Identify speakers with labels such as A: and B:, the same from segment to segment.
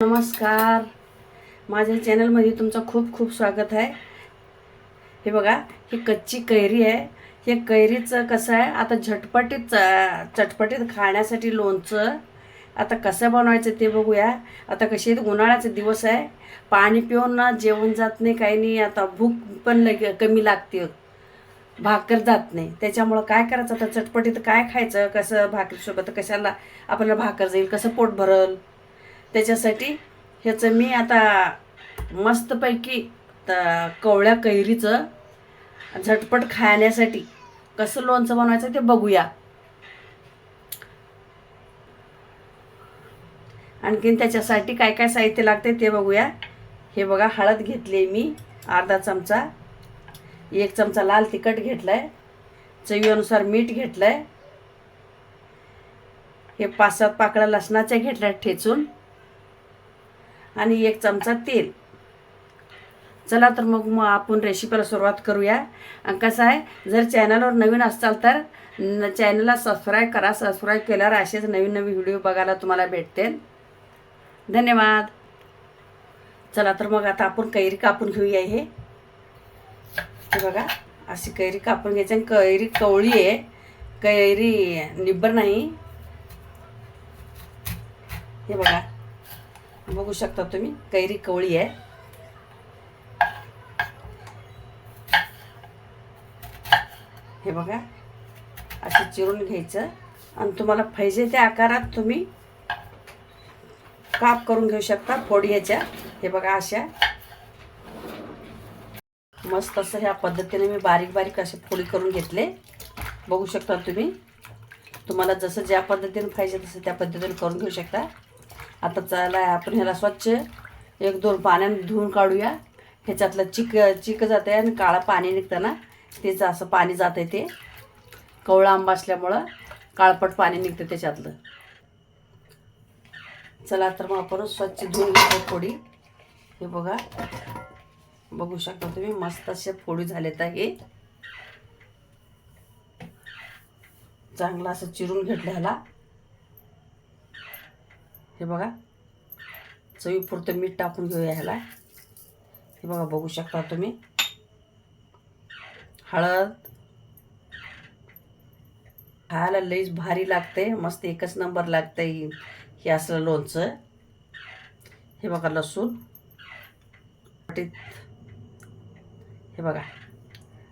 A: नमस्कार. माझ्या चॅनलमध्ये तुमचं खूप खूप स्वागत आहे. हे बघा ही कच्ची कैरी आहे. हे कैरीचं कसं आहे? आता झटपटीत चटपटीत खाण्यासाठी लोणचं. आता कसं बनवायचं ते बघूया. आता कशी उन्हाळ्याचे दिवस आहे. पाणी पिऊन ना जेवण जात नाही काही नाही. आता भूक पण लगे कमी लागते. भाकर जात नाही. त्याच्यामुळं काय करायचं? आता चटपटीत काय खायचं? कसं भाकरीसोबत? कशाला आपल्याला भाकर जाईल? कसं पोट भरल? त्याच्यासाठी ह्याचं मी आता मस्तपैकी कवळ्या कैरीचं झटपट खाण्यासाठी कसं लोणचं बनवायचं ते बघूया. आणखीन त्याच्यासाठी काय काय साहित्य लागते ते बघूया. हे बघा हळद घेतली मी अर्धा चमचा एक चमचा लाल तिखट घेतलाय चवीनुसार मीठ घेतलंय. हे पाच सात पाकळ्या लसणाच्या घेतल्या ठेचून. आणि एक चमचा तेल. चला तर मग मग आपण रेसिपीला सुरुवात करूया. कसं आहे जर चॅनलवर नवीन असाल तर न- चॅनलला सबस्क्राईब करा. सबस्क्राईब केल्यावर असेच नवीन नवीन व्हिडिओ बघायला तुम्हाला भेटतील. धन्यवाद. चला तर मग आता आपण कैरी कापून घेऊया हे. हे बघा अशी कैरी कापून घ्यायची आणि कैरी कवळी आहे. कैरी निब्बर नाही. हे बघा. बघू शकता तुम्ही कैरी कवळी आहे. हे बघा असं चिरून घ्यायचं. आणि तुम्हाला पाहिजे त्या आकारात तुम्ही काप करून घेऊ शकता फोडियाच्या हे बघा अशा. मस्त असं ह्या पद्धतीने मी बारीक बारीक असे फोडी करून घेतले. बघू शकता तुम्ही. तुम्हाला जसं ज्या पद्धतीने पाहिजे तसं त्या पद्धतीने करून घेऊ शकता. आता चला आपण ह्याला स्वच्छ. एक दोन पाण्याने धुवून काढूया. ह्याच्यातलं चिक चिक जाते आणि काळं पाणी निघतं ना तेच असं पाणी जाते ते. कवळा आंबा असल्यामुळं काळपट पाणी निघतं त्याच्यातलं. चला तर मग आपण स्वच्छ धुवून घेतो फोडी. हे बघा. बघू शकता तुम्ही मस्त असे फोडी झालेत आहे चांगलं असं चिरून घेतलं ह्याला. हे बघा. चवीपुरतं मीठ टाकून घेऊया ह्याला. हे बघा बघू शकता तुम्ही. हळद. खायला लईच भारी लागते. मस्त एकच नंबर लागतं हे हे असलं लोणचं. हे बघा लसूण. पटीत हे बघा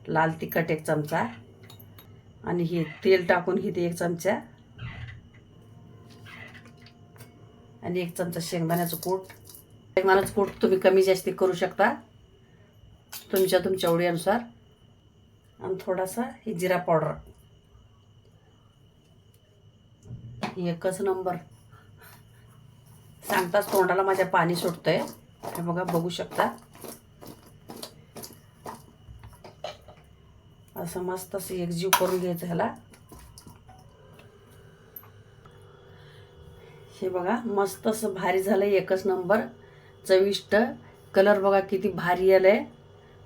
A: लाल तिखट एक चमचा. आणि हे तेल टाकून घेते एक चमचा. आणि एक चमचा शेंगदाण्याचं कूट. शेंगदाण्याचं कूट तुम्ही कमी जास्ती करू शकता. तुमच्या तुमच्या आवडीनुसार. आणि थोडासा हे जिरा पावडर. एकच नंबर. सांगताच तोंडाला माझ्या पाणी सुटतंय. हे बघा बघू शकता. असं मस्त असं एकजीव करून घ्यायचं ह्याला. हे बघा मस्त असं भारी झालं एकच नंबर चविष्ट. कलर बघा किती भारी आलं आहे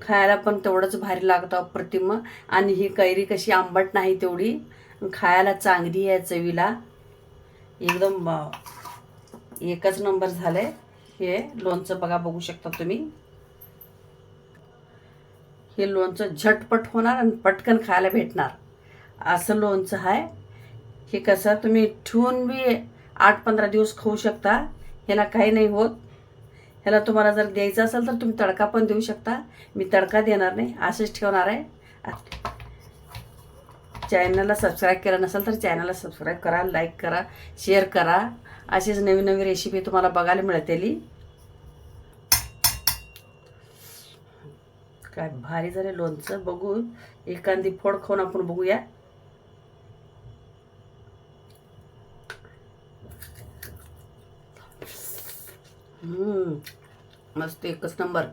A: खायला पण तेवढंच भारी लागतं अप्रतिम आणि ही कैरी कशी आंबट नाही तेवढी. खायला चांगली आहे चवीला. एकदम एकच नंबर झालंय. हे लोणचं बघा बघू शकता तुम्ही. हे लोणचं झटपट होणार आणि पटकन खायला भेटणार. असं लोणचं आहे. हे कसं तुम्ही ठेवून बी आठ पंधरा दिवस खाऊ शकता. ह्याला काही नाही होत. ह्याला तुम्हाला जर द्यायचं असेल तर तुम्ही तडका पण देऊ शकता. मी तडका देणार नाही असंच ठेवणार आहे. चॅनलला सबस्क्राईब केलं नसेल तर चॅनलला सबस्क्राईब करा लाईक करा शेअर करा. अशीच नवीन नवीन रेसिपी तुम्हाला बघायला मिळतेली. काय भारी झाले लोणचं. बघू एखादी फोड खाऊन आपण बघूया. मस्त एकच नंबर.